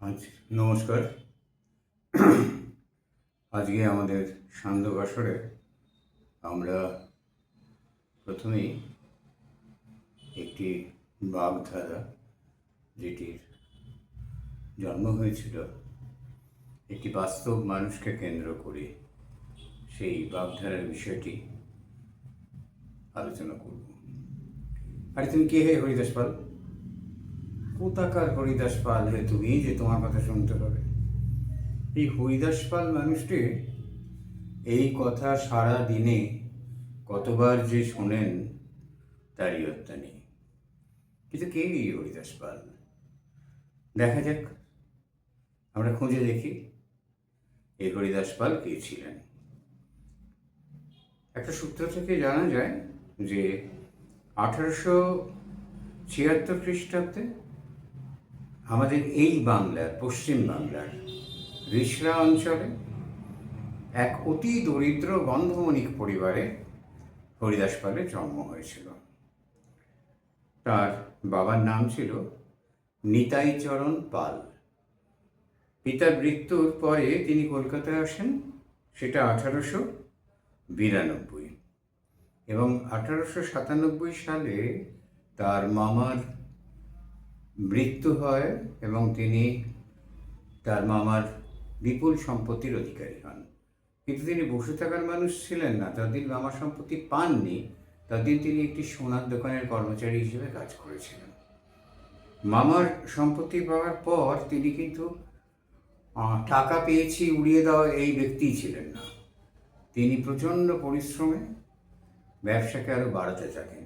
আজ নমস্কার। আজকে আমাদের সান্ধ্য বাসরে আমরা প্রথমেই একটি বাগধারা, যেটির জন্ম হয়েছিল, একটি বাস্তব মানুষকে কেন্দ্র করে সেই বাগধারার বিষয়টি আলোচনা করব। আরে তুমি কে হে হরিদাস পাল? কোথাকার হরিদাস পাল হে তুমি যে তোমার কথা শুনতে হবে এই হরিদাস পাল মানুষটি এই কথা সারা দিনে কতবার যে শোনেন, তারই হত্যা নেই। কিন্তু কে এই হরিদাস পাল? দেখা যাক। আমরা খুঁজে দেখি এই হরিদাস পাল কে ছিলেন। একটা সূত্র থেকে জানা যায় যে আঠারোশো ছিয়াত্তর খ্রিস্টাব্দে আমাদের এই বাংলার, পশ্চিম বাংলার রিসরা অঞ্চলে এক অতি দরিদ্র গন্ধমণিক পরিবারে হরিদাস পালের জন্ম হয়েছিল। তার বাবার নাম ছিল নিতাইচরণ পাল। পিতার মৃত্যুর পরে তিনি কলকাতায় আসেন, সেটা আঠারোশো বিরানব্বই। এবং আঠারোশো সাতানব্বই সালে তার মামার মৃত্যু হয় এবং তিনি তার মামার বিপুল সম্পত্তির অধিকারী হন। কিন্তু তিনি বসে থাকার মানুষ ছিলেন না। ততদিন মামার সম্পত্তি পাননি, ততদিন তিনি একটি সোনার দোকানের কর্মচারী হিসেবে কাজ করেছিলেন। মামার সম্পত্তি পাওয়ার পর তিনি কিন্তু টাকা পেয়েছি, উড়িয়ে দেওয়া এই ব্যক্তিই ছিলেন না। তিনি প্রচণ্ড পরিশ্রমে ব্যবসাকে আরও বাড়াতে থাকেন।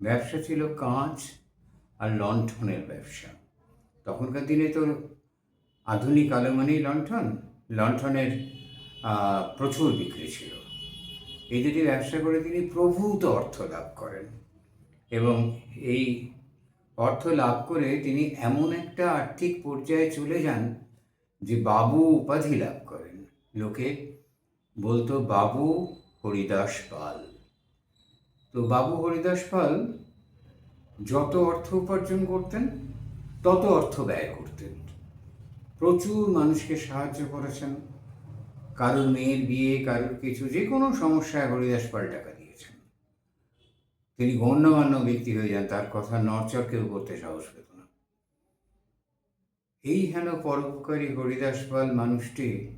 ব্যবসা ছিল কাঁচ আর লণ্ঠনের ব্যবসা। তখনকার দিনে তো আধুনিক আলো মানেই লণ্ঠন। লণ্ঠনের প্রচুর বিক্রি ছিল। এই দুটি ব্যবসা করে তিনি প্রভূত অর্থ লাভ করেন। এবং এই অর্থ লাভ করে তিনি এমন একটা আর্থিক পর্যায়ে চলে যান যে বাবু উপাধি লাভ করেন। লোকে বলতো, বাবু হরিদাস পাল। তো বাবু হরিদাস পাল যত অর্থ উপার্জন করতেন, তত অর্থ ব্যয় করতেন। প্রচুর মানুষকে সাহায্য করেছেন। কারোর মেয়ের বিয়ে, কারোর কিছু, যে কোনো সমস্যায় হরিদাস পাল টাকা দিয়েছেন। তিনি গণ্যমান্য ব্যক্তি হয়ে যান, তার কথা নরচর কেউ করতে সাহস পেত না। এই হেন পরোপকারী হরিদাস পাল মানুষটি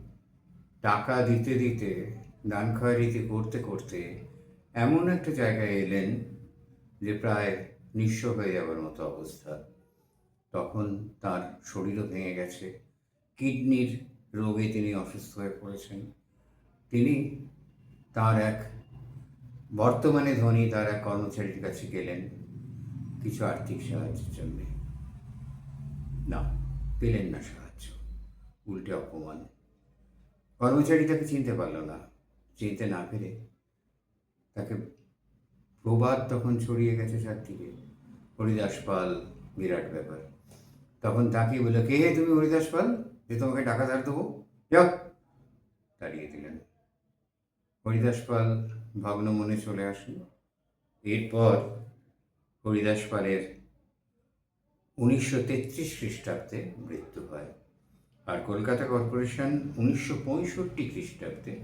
টাকা দিতে দিতে, দান খয়রিতে করতে করতে এমন একটা জায়গায় এলেন যে প্রায় নিঃস্ব হয়ে যাওয়ার মতো অবস্থা। তখন তার শরীরও ভেঙে গেছে। কিডনির রোগে তিনি অসুস্থ হয়ে পড়েছেন। তিনি তার এক, বর্তমানে ধনী তার এক কর্মচারীর কাছে গেলেন কিছু আর্থিক সাহায্যের জন্যে। না, পেলেন না সাহায্য। উল্টে অপমান। কর্মচারী তাকে চিনতে পারল না। চিনতে না পেরে তাকে প্রবাদ তখন ছড়িয়ে গেছে চারদিকে। হরিদাস পাল, বিরাট ব্যাপার। তখন তাকে বলল, কে তুমি হরিদাস পাল? যে তোমাকে টাকা ধার দেবো? যাও। তাড়িয়ে দিলেন। হরিদাস পাল ভগ্ন মনে চলে আসেন এরপর হরিদাস পালের উনিশশো তেত্রিশ খ্রিস্টাব্দে মৃত্যু হয়। আর কলকাতা কর্পোরেশন উনিশশো পঁয়ষট্টি খ্রিস্টাব্দে,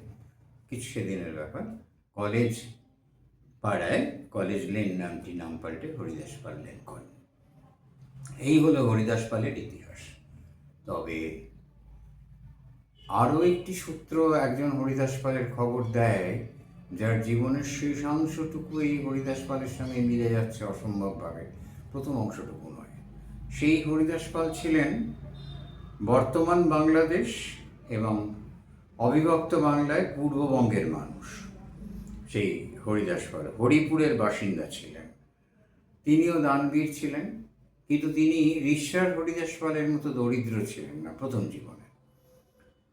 কিছু সেদিনের ব্যাপার, কলেজ পাড়ায় কলেজ লেন নামটি নাম পাল্টে হরিদাস পাল লেন করেন। এই হলো হরিদাস পালের ইতিহাস। তবে আরও একটি সূত্র একজন হরিদাস পালের খবর দেয়, যার জীবনের শেষাংশটুকু এই হরিদাস পালের সঙ্গে মিলে যাচ্ছে অসম্ভবভাবে। প্রথম অংশটুকু নয়। সেই হরিদাস পাল ছিলেন বর্তমান বাংলাদেশ এবং অবিভক্ত বাংলায় পূর্ববঙ্গের মানুষ। সেই হরিদাস পাল হরিপুরের বাসিন্দা ছিলেন। তিনিও দানবীর ছিলেন, কিন্তু তিনি ঋষ্যার হরিদাস পালের মতো দরিদ্র ছিলেন না প্রথম জীবনে।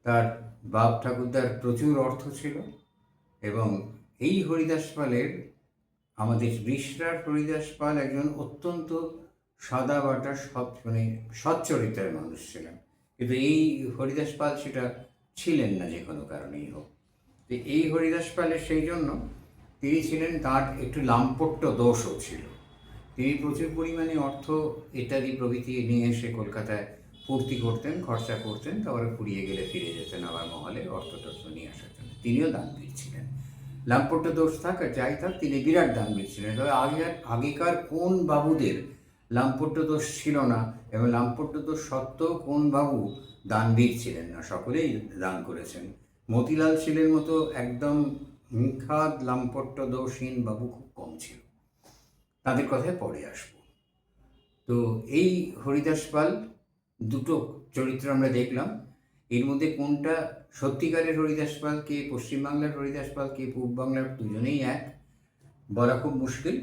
তার বাপ ঠাকুরদার প্রচুর অর্থ ছিল এবং এই হরিদাস পালের আমাদের ঋষরার হরিদাস পাল একজন অত্যন্ত সাদা বাটা সৎ মানে সচ্চরিত্রের মানুষ ছিলেন। কিন্তু এই হরিদাস পাল সেটা ছিলেন না যে কোনো কারণেই হোক। তো এই হরিদাস পালের সেই জন্য তিনি ছিলেন তার একটু লাম্পট্য দোষও ছিল। তিনি প্রচুর পরিমাণে অর্থ ইত্যাদি প্রভৃতি নিয়ে এসে কলকাতায় ফুর্তি করতেন, খরচা করতেন, তারপরে ফুরিয়ে গেলে ফিরে যেতেন আবার মহলে অর্থ অর্থতত্ত্ব নিয়ে আসার জন্য। তিনিও দানবীর ছিলেন। লাম্পট্য দোষ থাক আর যাই থাক, তিনি বিরাট দানবীর ছিলেন। তবে আগের আগেকার কোন বাবুদের লাম্পট্য দোষ ছিল না এবং লাম্পট্য দোষ সত্ত্বেও কোন বাবু দানবীর ছিলেন না? সকলেই দান করেছেন। মতিলাল ছিলের মতো একদম নিখাদ লাম্পট্য বাবু খুব কম ছিল। তাদের কথায় পরে আসব। তো এই হরিদাস পাল দুটো চরিত্র আমরা দেখলাম। এর মধ্যে কোনটা সত্যিকারের হরিদাস পাল, কে পশ্চিমবাংলার হরিদাস পাল, কে পূর্ব বাংলার দুজনেই এক, বলা খুব মুশকিল।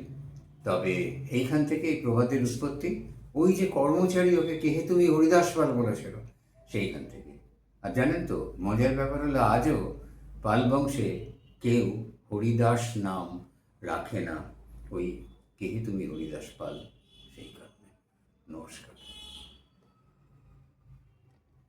তবে এইখান থেকে এই প্রবাদের উৎপত্তি, ওই যে কর্মচারী ওকে কেহে তুমি হরিদাস পাল বলেছিল, সেইখান থেকে। আর জানেন তো, মজার ব্যাপার হলো আজও পাল বংশে কেউ হরিদাস নাম রাখে না। ওই কেহে তুমি হরিদাস পাল? সেই কারণে নমস্কার।